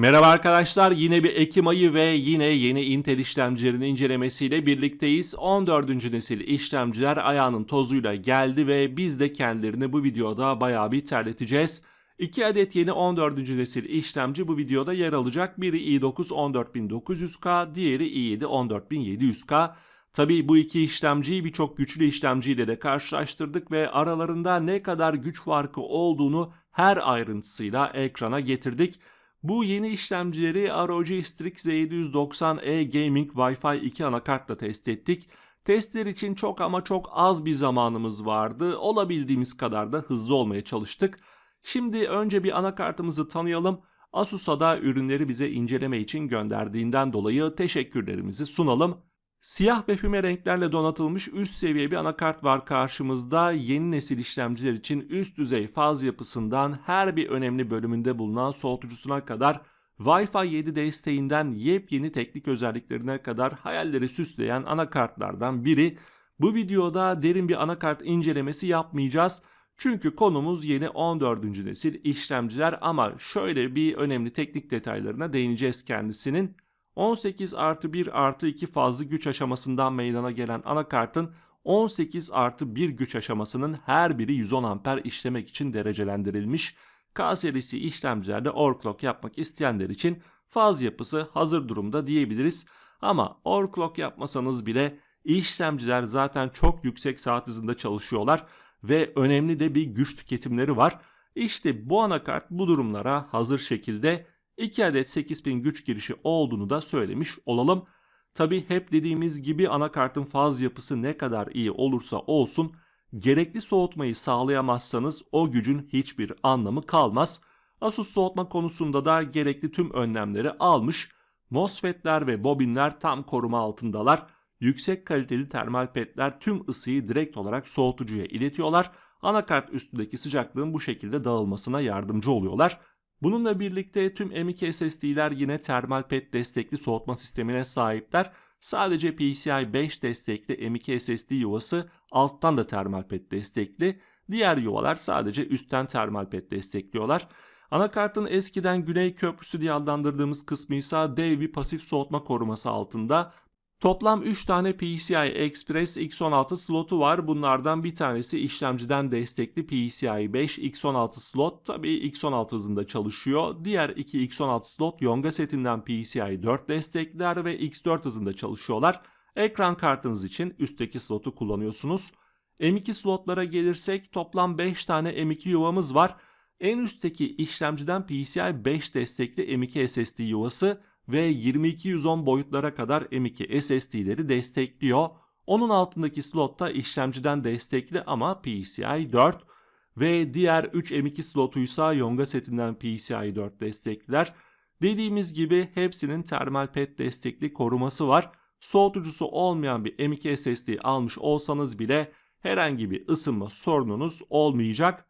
Merhaba arkadaşlar yine bir Ekim ayı ve yine yeni Intel işlemcilerin incelemesiyle birlikteyiz. 14. nesil işlemciler ayağının tozuyla geldi ve biz de kendilerini bu videoda bayağı bir terleteceğiz. 2 adet yeni 14. nesil işlemci bu videoda yer alacak. Biri i9 14900K, diğeri i7 14700K. Tabi bu iki işlemciyi birçok güçlü işlemciyle de karşılaştırdık ve aralarında ne kadar güç farkı olduğunu her ayrıntısıyla ekrana getirdik. Bu yeni işlemcileri ROG Strix Z790E Gaming Wi-Fi 2 anakartla test ettik. Testler için çok ama çok az bir zamanımız vardı. Olabildiğimiz kadar da hızlı olmaya çalıştık. Şimdi önce bir anakartımızı tanıyalım. Asus'a da ürünleri bize inceleme için gönderdiğinden dolayı teşekkürlerimizi sunalım. Siyah ve füme renklerle donatılmış üst seviye bir anakart var karşımızda. Yeni nesil işlemciler için üst düzey faz yapısından her bir önemli bölümünde bulunan soğutucusuna kadar Wi-Fi 7 desteğinden yepyeni teknik özelliklerine kadar hayalleri süsleyen anakartlardan biri. Bu videoda derin bir anakart incelemesi yapmayacağız. Çünkü konumuz yeni 14. nesil işlemciler ama şöyle bir önemli teknik detaylarına değineceğiz kendisinin. 18 artı 1 artı 2 fazlı güç aşamasından meydana gelen anakartın 18 artı 1 güç aşamasının her biri 110 amper işlemek için derecelendirilmiş. K serisi işlemcilerde overclock yapmak isteyenler için faz yapısı hazır durumda diyebiliriz. Ama overclock yapmasanız bile işlemciler zaten çok yüksek saat hızında çalışıyorlar ve önemli de bir güç tüketimleri var. İşte bu anakart bu durumlara hazır şekilde 2 adet 8000 güç girişi olduğunu da söylemiş olalım. Tabi hep dediğimiz gibi anakartın faz yapısı ne kadar iyi olursa olsun gerekli soğutmayı sağlayamazsanız o gücün hiçbir anlamı kalmaz. Asus soğutma konusunda da gerekli tüm önlemleri almış. MOSFET'ler ve bobinler tam koruma altındalar. Yüksek kaliteli termal petler tüm ısıyı direkt olarak soğutucuya iletiyorlar. Anakart üstündeki sıcaklığın bu şekilde dağılmasına yardımcı oluyorlar. Bununla birlikte tüm M.2 SSD'ler yine termal pet destekli soğutma sistemine sahipler. Sadece PCI 5 destekli M.2 SSD yuvası alttan da termal pet destekli. Diğer yuvalar sadece üstten termal pet destekliyorlar. Anakartın eskiden Güney Köprüsü diye adlandırdığımız kısmı ise dev bir pasif soğutma koruması altında. Toplam 3 tane PCI Express X16 slotu var. Bunlardan bir tanesi işlemciden destekli PCI 5 X16 slot. Tabii X16 hızında çalışıyor. Diğer iki X16 slot Yonga setinden PCI 4 destekler ve X4 hızında çalışıyorlar. Ekran kartınız için üstteki slotu kullanıyorsunuz. M2 slotlara gelirsek toplam 5 tane M2 yuvamız var. En üstteki işlemciden PCI 5 destekli M2 SSD yuvası ve 2210 boyutlara kadar M2 SSD'leri destekliyor. Onun altındaki slotta işlemciden destekli ama PCI 4 ve diğer 3 M2 slotuysa Yonga setinden PCI 4 destekler. Dediğimiz gibi hepsinin termal pet destekli koruması var. Soğutucusu olmayan bir M2 SSD almış olsanız bile herhangi bir ısınma sorununuz olmayacak.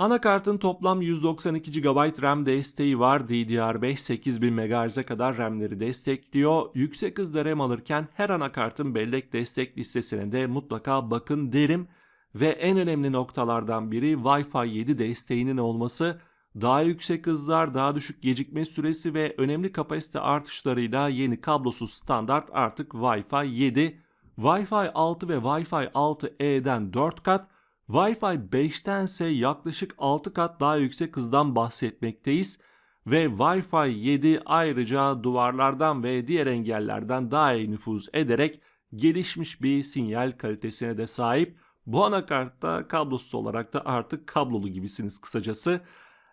Anakartın toplam 192 GB RAM desteği var. DDR5 8000 MHz'e kadar RAM'leri destekliyor. Yüksek hızda RAM alırken her anakartın bellek destek listesine de mutlaka bakın derim. Ve en önemli noktalardan biri Wi-Fi 7 desteğinin olması. Daha yüksek hızlar, daha düşük gecikme süresi ve önemli kapasite artışlarıyla yeni kablosuz standart artık Wi-Fi 7. Wi-Fi 6 ve Wi-Fi 6E'den 4 kat, Wi-Fi 5'tense yaklaşık 6 kat daha yüksek hızdan bahsetmekteyiz ve Wi-Fi 7 ayrıca duvarlardan ve diğer engellerden daha iyi nüfuz ederek gelişmiş bir sinyal kalitesine de sahip. Bu anakartta kablosuz olarak da artık kablolu gibisiniz kısacası.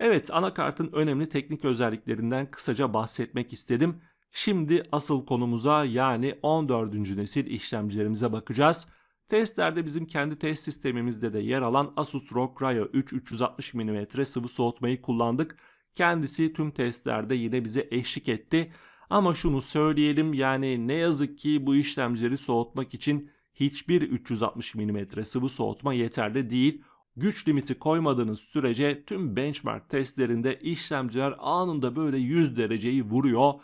Evet anakartın önemli teknik özelliklerinden kısaca bahsetmek istedim. Şimdi asıl konumuza yani 14. nesil işlemcilerimize bakacağız. Testlerde bizim kendi test sistemimizde de yer alan Asus ROG Rayo 3 360 mm sıvı soğutmayı kullandık. Kendisi tüm testlerde yine bize eşlik etti. Ama şunu söyleyelim yani ne yazık ki bu işlemcileri soğutmak için hiçbir 360 mm sıvı soğutma yeterli değil. Güç limiti koymadığınız sürece tüm benchmark testlerinde işlemciler anında böyle 100 dereceyi vuruyor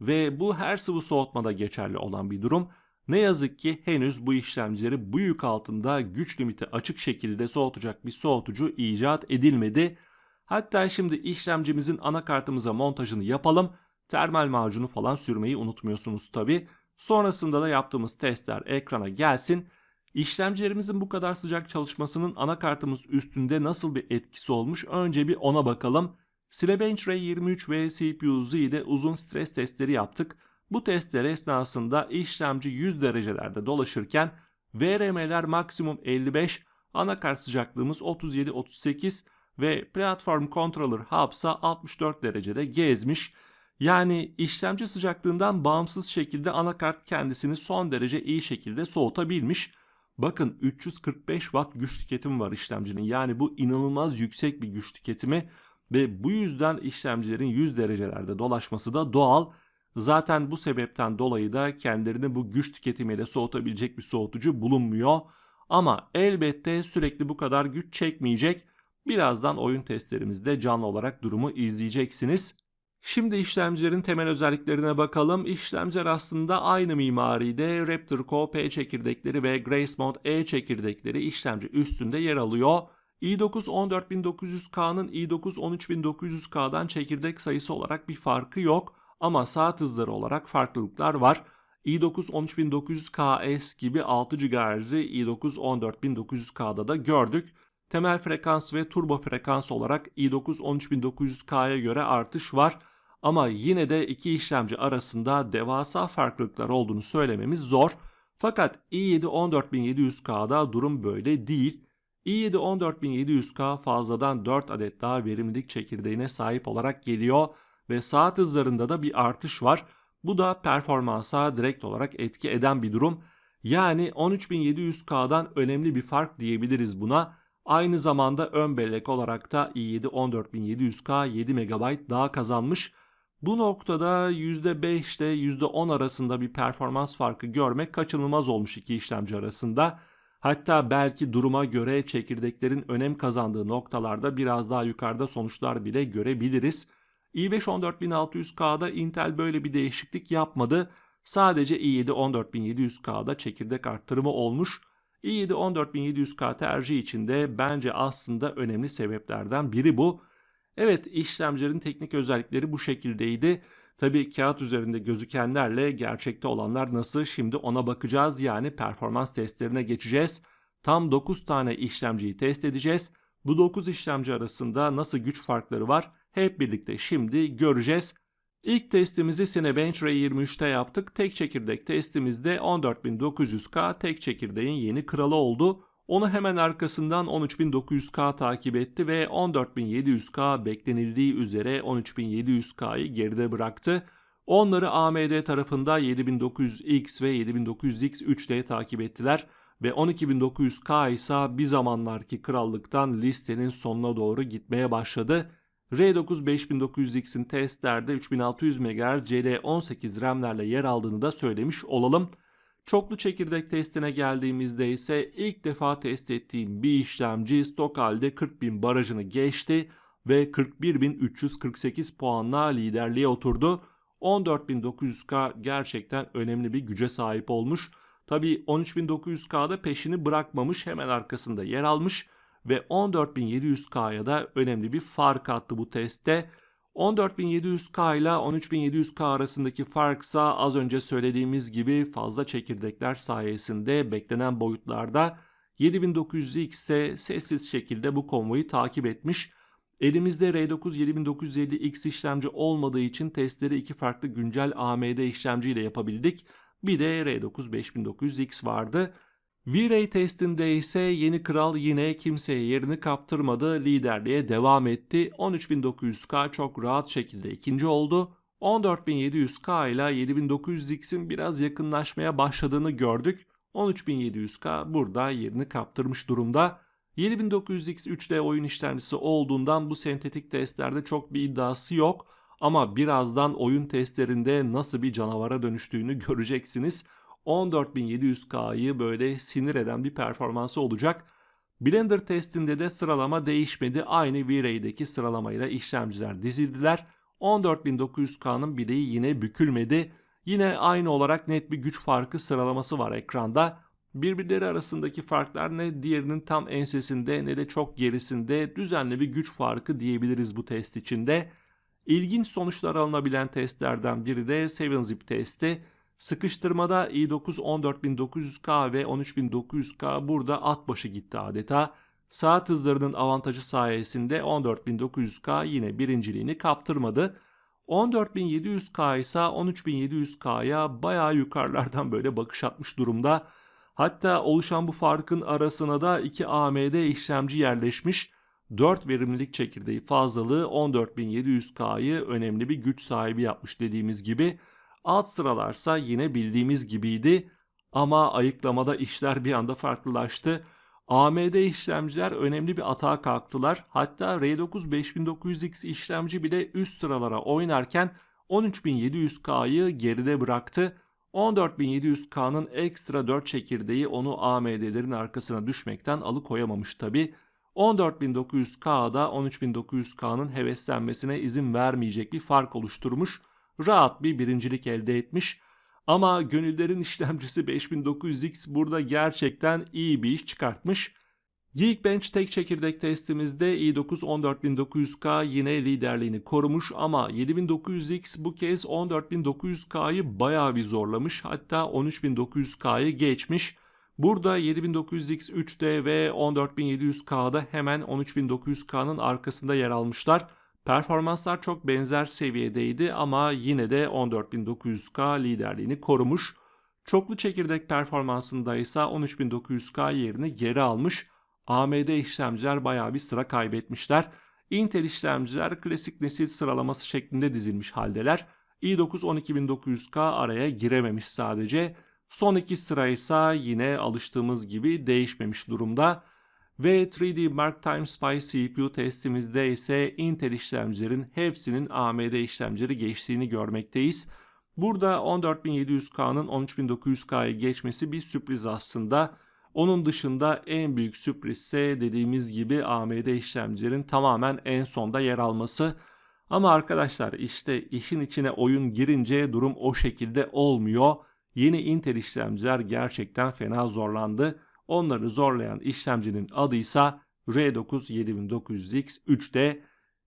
ve bu her sıvı soğutmada geçerli olan bir durum. Ne yazık ki henüz bu işlemcileri bu yük altında güç limiti açık şekilde soğutacak bir soğutucu icat edilmedi. Hatta şimdi işlemcimizin anakartımıza montajını yapalım. Termal macunu falan sürmeyi unutmuyorsunuz tabi. Sonrasında da yaptığımız testler ekrana gelsin. İşlemcilerimizin bu kadar sıcak çalışmasının anakartımız üstünde nasıl bir etkisi olmuş önce bir ona bakalım. Cinebench Ray 23 ve CPU Z ile uzun stres testleri yaptık. Bu testler esnasında işlemci 100 derecelerde dolaşırken VRM'ler maksimum 55, anakart sıcaklığımız 37-38 ve Platform Controller Hubs'a 64 derecede gezmiş. Yani işlemci sıcaklığından bağımsız şekilde anakart kendisini son derece iyi şekilde soğutabilmiş. Bakın 345 watt güç tüketimi var işlemcinin. Yani bu inanılmaz yüksek bir güç tüketimi ve bu yüzden işlemcilerin 100 derecelerde dolaşması da doğal. Zaten bu sebepten dolayı da kendilerini bu güç tüketimiyle soğutabilecek bir soğutucu bulunmuyor. Ama elbette sürekli bu kadar güç çekmeyecek. Birazdan oyun testlerimizde canlı olarak durumu izleyeceksiniz. Şimdi işlemcilerin temel özelliklerine bakalım. İşlemciler aslında aynı mimaride Raptor Core P çekirdekleri ve Grace Mode E çekirdekleri işlemci üstünde yer alıyor. i9 14900K'nın i9 13900K'dan çekirdek sayısı olarak bir farkı yok ama saat hızları olarak farklılıklar var. i9 13900KS gibi 6 GHz'i i9 14900K'da da gördük. Temel frekans ve turbo frekans olarak i9 13900K'ya göre artış var. Ama yine de iki işlemci arasında devasa farklılıklar olduğunu söylememiz zor. Fakat i7 14700K'da durum böyle değil. i7 14700K fazladan 4 adet daha verimlilik çekirdeğine sahip olarak geliyor ve saat hızlarında da bir artış var. Bu da performansa direkt olarak etki eden bir durum. Yani 13700K'dan önemli bir fark diyebiliriz buna. Aynı zamanda ön bellek olarak da i7 14700K 7 MB daha kazanmış. Bu noktada %5 ile %10 arasında bir performans farkı görmek kaçınılmaz olmuş iki işlemci arasında. Hatta belki duruma göre çekirdeklerin önem kazandığı noktalarda biraz daha yukarıda sonuçlar bile görebiliriz. İ5 14600K'da Intel böyle bir değişiklik yapmadı. Sadece i7 14700K'da çekirdek arttırımı olmuş. i7 14700K tercih içinde bence aslında önemli sebeplerden biri bu. Evet işlemcilerin teknik özellikleri bu şekildeydi. Tabi kağıt üzerinde gözükenlerle gerçekte olanlar nasıl şimdi ona bakacağız yani performans testlerine geçeceğiz. Tam 9 tane işlemciyi test edeceğiz. Bu 9 işlemci arasında nasıl güç farkları var hep birlikte şimdi göreceğiz. İlk testimizi Cinebench R23'te yaptık. Tek çekirdek testimizde 14900K tek çekirdeğin yeni kralı oldu. Onu hemen arkasından 13900K takip etti ve 14700K beklenildiği üzere 13700K'yı geride bıraktı. Onları AMD tarafında 7900X ve 7900X3D takip ettiler ve 12900K ise bir zamanlarki krallıktan listenin sonuna doğru gitmeye başladı. R9 5900X'in testlerde 3600 MHz CL18 RAM'lerle yer aldığını da söylemiş olalım. Çoklu çekirdek testine geldiğimizde ise ilk defa test ettiğim bir işlemci stok halde 40.000 barajını geçti ve 41.348 puanla liderliğe oturdu. 14.900K gerçekten önemli bir güce sahip olmuş. Tabi 13.900K'da peşini bırakmamış hemen arkasında yer almış ve 14.700K'ya da önemli bir fark attı bu testte. 14.700K ile 13.700K arasındaki farksa az önce söylediğimiz gibi fazla çekirdekler sayesinde beklenen boyutlarda 7900X ise sessiz şekilde bu konvoyu takip etmiş. Elimizde R9 7950X işlemci olmadığı için testleri iki farklı güncel AMD işlemciyle yapabildik. Bir de R9 5900X vardı. V-Ray testinde ise yeni kral yine kimseye yerini kaptırmadı, liderliğe devam etti. 13900K çok rahat şekilde ikinci oldu. 14700K ile 7900X'in biraz yakınlaşmaya başladığını gördük. 13700K burada yerini kaptırmış durumda. 7900X 3D oyun işlemcisi olduğundan bu sentetik testlerde çok bir iddiası yok. Ama birazdan oyun testlerinde nasıl bir canavara dönüştüğünü göreceksiniz. 14700K'yı böyle sinir eden bir performansı olacak. Blender testinde de sıralama değişmedi. Aynı V-Ray'deki sıralamayla işlemciler dizildiler. 14900K'nın bileği yine bükülmedi. Yine aynı olarak net bir güç farkı sıralaması var ekranda. Birbirleri arasındaki farklar ne diğerinin tam ensesinde ne de çok gerisinde düzenli bir güç farkı diyebiliriz bu test içinde. İlginç sonuçlar alınabilen testlerden biri de 7-zip testi. Sıkıştırmada i9 14900K ve 13900K burada at başı gitti adeta. Saat hızlarının avantajı sayesinde 14900K yine birinciliğini kaptırmadı. 14700K ise 13700K'ya bayağı yukarılardan böyle bakış atmış durumda. Hatta oluşan bu farkın arasına da iki AMD işlemci yerleşmiş. 4 verimlilik çekirdeği fazlalığı 14700K'yı önemli bir güç sahibi yapmış dediğimiz gibi. Alt sıralarsa yine bildiğimiz gibiydi ama ayıklamada işler bir anda farklılaştı. AMD işlemciler önemli bir atağa kalktılar. Hatta R9 5900X işlemci bile üst sıralara oynarken 13700K'yı geride bıraktı. 14700K'nın ekstra 4 çekirdeği onu AMD'lerin arkasına düşmekten alıkoyamamış tabi. 14900K'da 13900K'nın heveslenmesine izin vermeyecek bir fark oluşturmuş. Rahat bir birincilik elde etmiş. Ama gönüllerin işlemcisi 5900X burada gerçekten iyi bir iş çıkartmış. Geekbench tek çekirdek testimizde i9 14900K yine liderliğini korumuş ama 7900X bu kez 14900K'yı bayağı bir zorlamış hatta 13900K'yı geçmiş. Burada 7900X 3D ve 14700K'da hemen 13900K'nın arkasında yer almışlar. Performanslar çok benzer seviyedeydi ama yine de 14900K liderliğini korumuş. Çoklu çekirdek performansında ise 13900K yerini geri almış. AMD işlemciler bayağı bir sıra kaybetmişler. Intel işlemciler klasik nesil sıralaması şeklinde dizilmiş haldeler. i9 12900K araya girememiş sadece. Son iki sıra ise yine alıştığımız gibi değişmemiş durumda. Ve 3D Mark Time Spy CPU testimizde ise Intel işlemcilerin hepsinin AMD işlemcileri geçtiğini görmekteyiz. Burada 14700K'nın 13900K'yı geçmesi bir sürpriz aslında. Onun dışında en büyük sürpriz ise dediğimiz gibi AMD işlemcilerin tamamen en sonda yer alması. Ama arkadaşlar işte işin içine oyun girince durum o şekilde olmuyor. Yeni Intel işlemciler gerçekten fena zorlandı. Onları zorlayan işlemcinin adı ise R9 7900X 3D.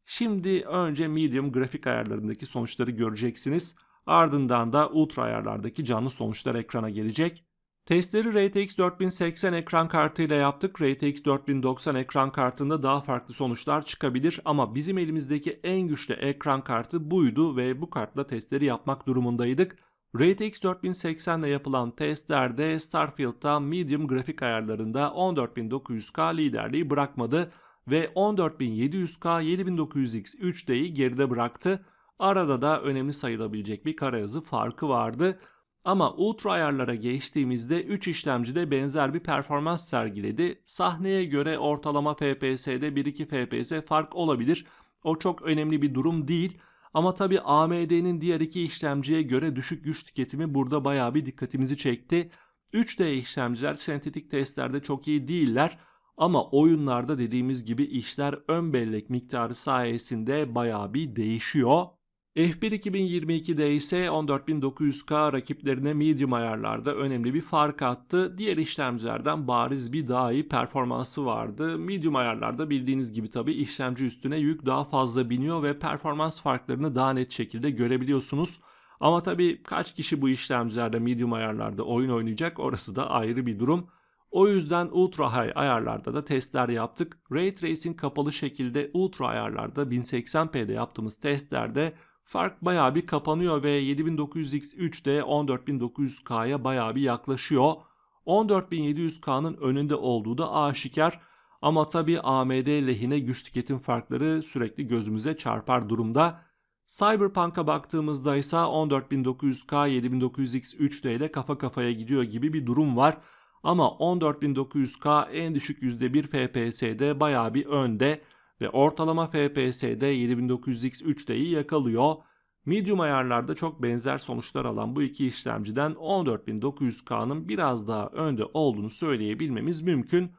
Şimdi önce medium grafik ayarlarındaki sonuçları göreceksiniz. Ardından da ultra ayarlardaki canlı sonuçlar ekrana gelecek. Testleri RTX 4080 ekran kartıyla yaptık. RTX 4090 ekran kartında daha farklı sonuçlar çıkabilir ama bizim elimizdeki en güçlü ekran kartı buydu ve bu kartla testleri yapmak durumundaydık. RTX 4080 ile yapılan testlerde Starfield'da medium grafik ayarlarında 14900K liderliği bırakmadı ve 14700K 7900X 3D'yi geride bıraktı. Arada da önemli sayılabilecek bir karayazı farkı vardı. Ama ultra ayarlara geçtiğimizde 3 işlemci de benzer bir performans sergiledi. Sahneye göre ortalama FPS'de 1-2 FPS fark olabilir. O çok önemli bir durum değil. Ama tabi AMD'nin diğer iki işlemciye göre düşük güç tüketimi burada bayağı bir dikkatimizi çekti. 3D işlemciler sentetik testlerde çok iyi değiller ama oyunlarda dediğimiz gibi işler ön bellek miktarı sayesinde bayağı bir değişiyor. F1 2022'de ise 14900K rakiplerine medium ayarlarda önemli bir fark attı. Diğer işlemcilerden bariz bir daha iyi performansı vardı. Medium ayarlarda bildiğiniz gibi tabi işlemci üstüne yük daha fazla biniyor ve performans farklarını daha net şekilde görebiliyorsunuz. Ama tabi kaç kişi bu işlemcilerde medium ayarlarda oyun oynayacak orası da ayrı bir durum. O yüzden ultra high ayarlarda da testler yaptık. Ray Tracing kapalı şekilde ultra ayarlarda 1080p'de yaptığımız testlerde Fark bayağı bir kapanıyor ve 7900X3 de 14900K'ya bayağı bir yaklaşıyor. 14700K'nın önünde olduğu da aşikar. Ama tabi AMD lehine güç tüketim farkları sürekli gözümüze çarpar durumda. Cyberpunk'a baktığımızda ise 14900K 7900X3D ile kafa kafaya gidiyor gibi bir durum var. Ama 14900K en düşük %1 FPS'de bayağı bir önde ve ortalama FPS'de 7900X 3D'yi yakalıyor. Medium ayarlarda çok benzer sonuçlar alan bu iki işlemciden 14900K'nın biraz daha önde olduğunu söyleyebilmemiz mümkün.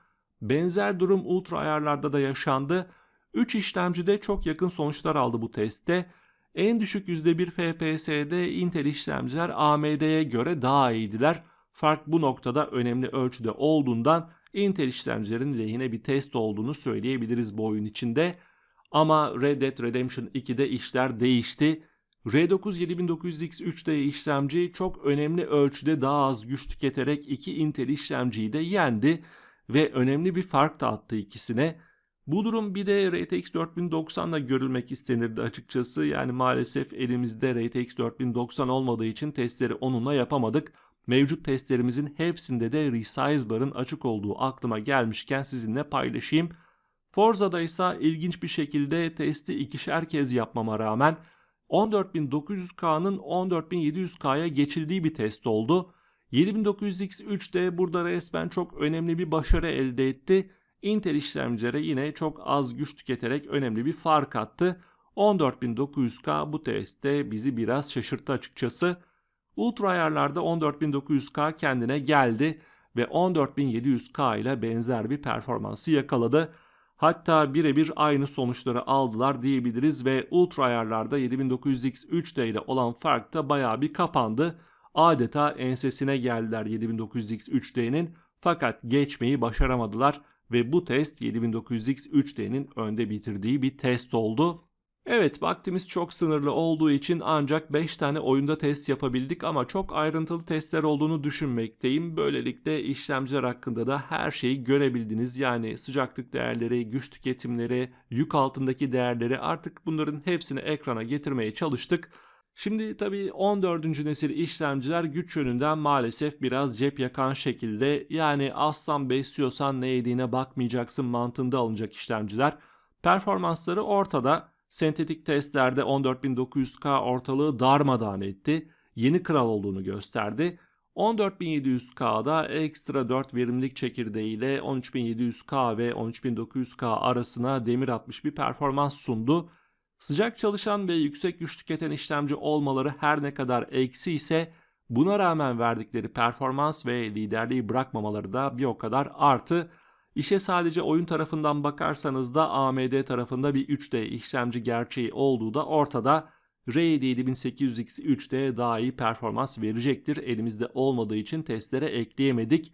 Benzer durum ultra ayarlarda da yaşandı. 3 işlemcide çok yakın sonuçlar aldı bu testte. En düşük %1 FPS'de Intel işlemciler AMD'ye göre daha iyiydiler. Fark bu noktada önemli ölçüde olduğundan Intel işlemcilerin lehine bir test olduğunu söyleyebiliriz bu oyun içinde. Ama Red Dead Redemption 2'de işler değişti. R9 7900X3D işlemci çok önemli ölçüde daha az güç tüketerek iki Intel işlemciyi de yendi ve önemli bir fark da attı ikisine. Bu durum bir de RTX 4090 ile görülmek istenirdi açıkçası. Yani maalesef elimizde RTX 4090 olmadığı için testleri onunla yapamadık. Mevcut testlerimizin hepsinde de resize bar'ın açık olduğu aklıma gelmişken sizinle paylaşayım. Forza'da ise ilginç bir şekilde testi ikişer kez yapmama rağmen 14900K'nın 14700K'ya geçildiği bir test oldu. 7900X3 de burada resmen çok önemli bir başarı elde etti. Intel işlemcilere yine çok az güç tüketerek önemli bir fark attı. 14900K bu testte bizi biraz şaşırttı açıkçası. Ultra ayarlarda 14900K kendine geldi ve 14700K ile benzer bir performansı yakaladı. Hatta birebir aynı sonuçları aldılar diyebiliriz ve ultra ayarlarda 7900X3D ile olan fark da bayağı bir kapandı. Adeta ensesine geldiler 7900X3D'nin fakat geçmeyi başaramadılar ve bu test 7900X3D'nin önde bitirdiği bir test oldu. Evet vaktimiz çok sınırlı olduğu için ancak 5 tane oyunda test yapabildik ama çok ayrıntılı testler olduğunu düşünmekteyim. Böylelikle işlemciler hakkında da her şeyi görebildiniz. Yani sıcaklık değerleri, güç tüketimleri, yük altındaki değerleri artık bunların hepsini ekrana getirmeye çalıştık. Şimdi tabii 14. nesil işlemciler güç yönünden maalesef biraz cep yakan şekilde yani aslan besliyorsan ne yediğine bakmayacaksın mantığında alınacak işlemciler. Performansları ortada. Sentetik testlerde 14900K ortalığı darmadağın etti. Yeni kral olduğunu gösterdi. 14700K'da ekstra 4 verimlilik çekirdeğiyle 13700K ve 13900K arasına demir atmış bir performans sundu. Sıcak çalışan ve yüksek güç tüketen işlemci olmaları her ne kadar eksi ise buna rağmen verdikleri performans ve liderliği bırakmamaları da bir o kadar artı. İşe sadece oyun tarafından bakarsanız da AMD tarafında bir 3D işlemci gerçeği olduğu da ortada. R7 7800X 3D daha iyi performans verecektir. Elimizde olmadığı için testlere ekleyemedik.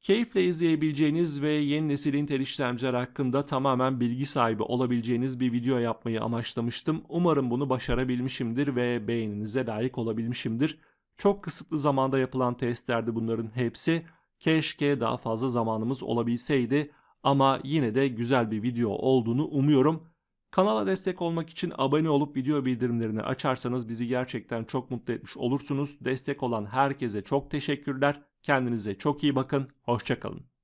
Keyifle izleyebileceğiniz ve yeni nesil Intel işlemciler hakkında tamamen bilgi sahibi olabileceğiniz bir video yapmayı amaçlamıştım. Umarım bunu başarabilmişimdir ve beğeninize layık olabilmişimdir. Çok kısıtlı zamanda yapılan testlerdi bunların hepsi. Keşke daha fazla zamanımız olabilseydi ama yine de güzel bir video olduğunu umuyorum. Kanala destek olmak için abone olup video bildirimlerini açarsanız bizi gerçekten çok mutlu etmiş olursunuz. Destek olan herkese çok teşekkürler. Kendinize çok iyi bakın. Hoşçakalın.